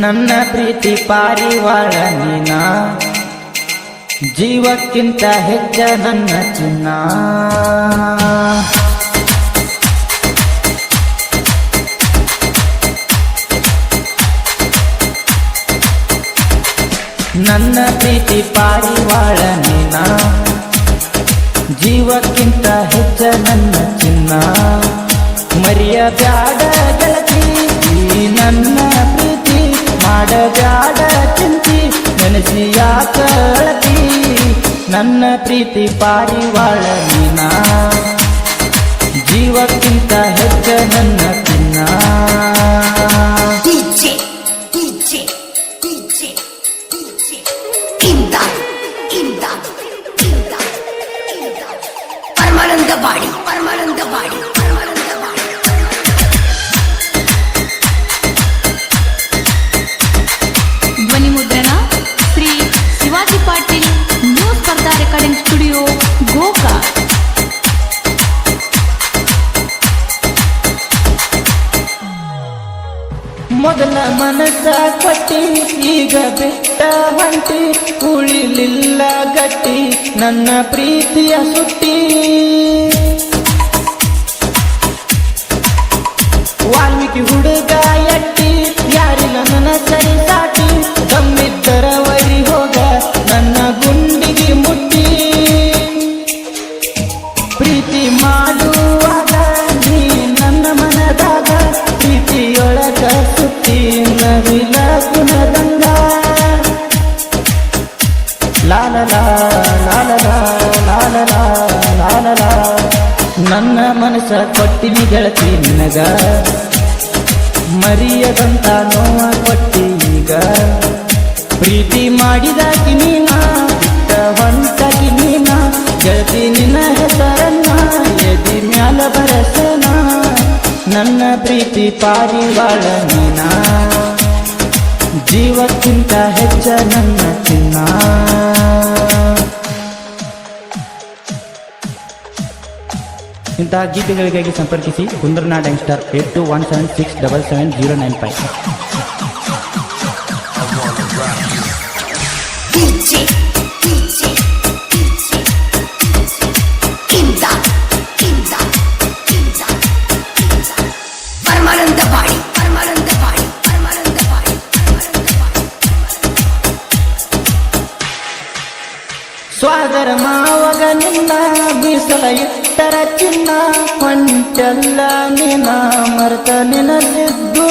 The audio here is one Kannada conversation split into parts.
ನನ್ನ ಪ್ರೀತಿ ಪಾರಿವಾಳ ನೀನ? ಜೀವಕ್ಕಿಂತ ಹೆಚ್ಚ ನನ್ನ ಚಿನ್ನ? ನನ್ನ ಪ್ರೀತಿ ಪಾರಿವಾಳ ನೀನ? ಜೀವಕ್ಕಿಂತ ಹೆಚ್ಚ ನನ್ನ ಚಿನ್ನ? ಮರಿಯ ಬ್ಯಾಡ ಗೆಳತಿ ನನ್ನ ಪ್ರೀತಿ ಮಾಡ ಬ್ಯಾಡ ಚಿಂತಿ ನೆನೆಸಿ ಕಳತಿ ನನ್ನ ಪ್ರೀತಿ ಪಾರಿವಾಳ ನೀನ ಜೀವಕ್ಕಿಂತ ಹೆಚ್ಚ ನನ್ನ imdad. ಪರಮಾನಂದ ಬಾಡಿ ಪರಮಾನಂದ ಬಾಡಿ. ಮೊದಲ ಮನಸ್ಸ ಕೊಟ್ಟಿ ಈಗ ಬಿಟ್ಟ ಹೊಂಟಿ ಉಳಿಲಿಲ್ಲ ಗಟ್ಟಿ ನನ್ನ ಪ್ರೀತಿಯ ಸುಟ್ಟಿ. ವಾಲ್ಮೀಕಿ ಹುಡುಗ ನನ್ನ ಮನಸ್ಸ ಕೊಟ್ಟಿನಿ ಗೆಳತಿ ನಿನಗ ಮರಿಯದಂತ ನೋವ ಕೊಟ್ಟಿ ಈಗ ಪ್ರೀತಿ ಮಾಡಿದಾಕಿ ನೀನ ಬಿಟ್ಟ ನೀನ ಗೆಳತಿ ನಿನ್ನ ಹೆಸರನ್ನ ಎದಿ ಮ್ಯಾಲ ಬರಸನ ನನ್ನ ಪ್ರೀತಿ ಪಾರಿವಾಳ ನೀನ ಜೀವಕ್ಕಿಂತ ಹೆಚ್ಚ ನನ್ನ ಇಂತಹ ಗೀತೆಗಳಿಗಾಗಿ ಸಂಪರ್ಕಿಸಿ Kundarnad youngster eight two one seven six double seven zero nine five DJ, DJ, DJ, imdad, imdad, imdad, imdad. ಪರಮಾನಂದ ಬಾಡಿ ಪರಮಾನಂದ ಬಾಡಿ ಪರಮಾನಂದ ಬಾಡಿ ಪರಮಾನಂದ ಬಾಡಿ ಸ್ವಾದರ ಮಾವಗ ನಿನ್ನ ಬೀಸಲ ಇಟ್ಟರ ಚಿನ್ನ ಹೊಂಟೆಲ್ಲ ನಿನ ಮರ್ತ ನೆನಸಿದ್ದು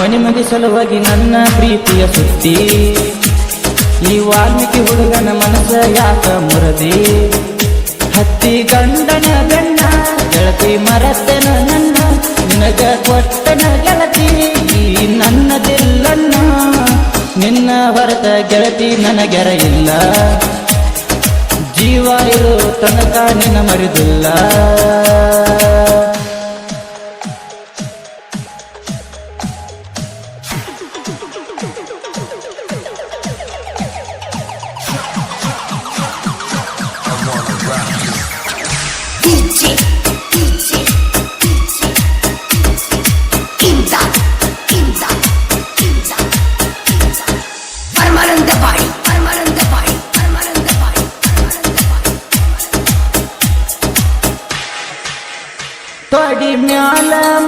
ಮನೆ ಮಂದಿ ಸಲುವಾಗಿ ನನ್ನ ಪ್ರೀತಿಯ ಸುತ್ತಿ ಈ ವಾಲ್ಮೀಕಿ ಹುಡುಗನ ಮನಸ್ಸ ಯಾಕ ಮುರದಿ? ಹತ್ತಿ ಗಂಡನ ಗಂಡ ಗೆಳತಿ ಮರತನ ನನ್ನ, ನಿನಗ ಕೊಟ್ಟನ ಗೆಳತಿ ನನ್ನದಿಲ್ಲನ್ನ ನಿನ್ನ ಹೊರತ ಗೆಳತಿ ನನಗೆರ ಇಲ್ಲ. ಜೀವ ಇರೋ ತನಕ ನಿನ್ನ ಮರಿದಿಲ್ಲ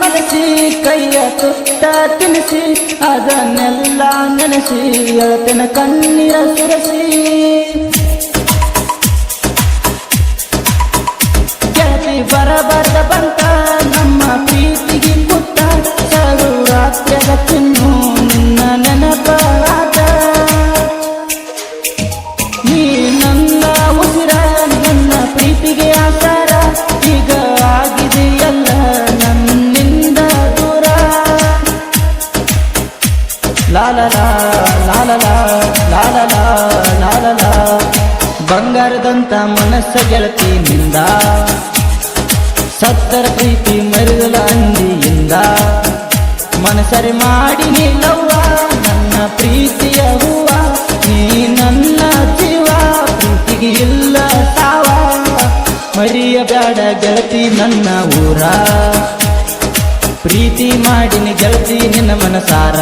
ಮನಸಿ, ಕೈಯ ತುಟ್ಟ ತಿನಿಸಿ, ಅದನ್ನೆಲ್ಲ ನೆನೆಸಿ ಎಳತನ ಕಣ್ಣೀರ ಸುರಸಿ. ಗೆಳತಿ ಬರಬಾರ್ದ ಬಂತ, ನಮ್ಮ ಪ್ರೀತಿಗೆ ಕುತ್ತ, ಸರು ರಾತ್ಯದ ತಿನ್ನು, ನಿನ್ನ ನೆನಪಾದ ಬಂಗಾರದಂತ ಮನಸ್ಸ ಗೆಳತಿ ನಿಂದ ಸತ್ತರ ಪ್ರೀತಿ ಮರುಗಲ ಅಂದಿಯಿಂದ, ಮನಸರಿ ಮಾಡಿ ನಿಲ್ಲವ್ವ, ನನ್ನ ಪ್ರೀತಿಯ ಹೂವ, ನೀ ನನ್ನ ಜೀವ, ಪ್ರೀತಿಗೆ ಇಲ್ಲ ಸಾವ ಮರಿಯ ಬ್ಯಾಡ ಗೆಳತಿ ನನ್ನ ಊರ. ಪ್ರೀತಿ ಮಾಡಿನಿ ಗೆಲ್ತಿ ನಿನ್ನ ಮನಸಾರ.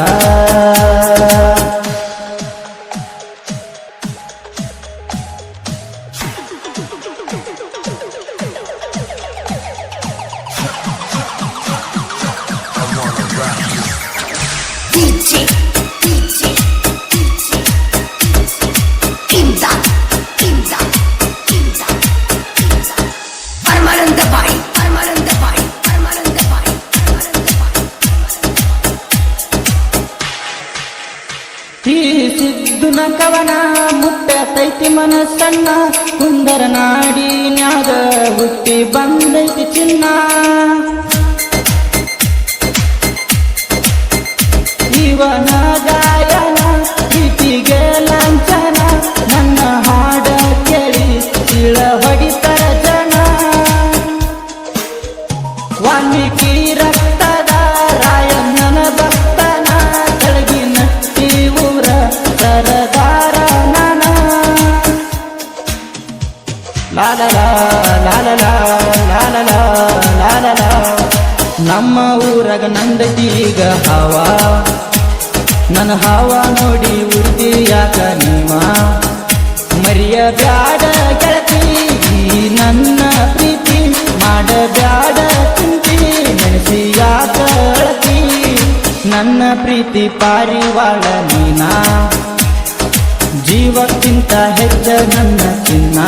ಕವನ ಮುಟ್ಟತೈತಿ ಮನಸ್ಸನ್ನ ಕುಂದರ ನಾಡಿನ್ಯಾಗ ಹುಟ್ಟಿ ಬಂದೈತಿ ಚಿನ್ನ. ಇವನ ಗಾಯನ ಪ್ರೀತಿಗೆ ನಮ್ಮ ಊರಾಗ ನಂದ ಈಗ ಹಾವ. ನನ್ನ ಹಾವ ನೋಡಿ ಉರ್ದಿ ಯಾಕ ನಿಮ್ಮ ಮರಿಯ ಬ್ಯಾಡ ಗೆಳತಿ ನನ್ನ ಪ್ರೀತಿ. ಮಾಡ ಬ್ಯಾಡ ಚಿಂತಿ, ನೆನೆಸಿ ಯಾಕ ಅಳತಿ? ನನ್ನ ಪ್ರೀತಿ ಪಾರಿವಾಳ ನೀನ. ಜೀವಕ್ಕಿಂತ ಹೆಚ್ಚ ನನ್ನ ಚಿನ್ನ.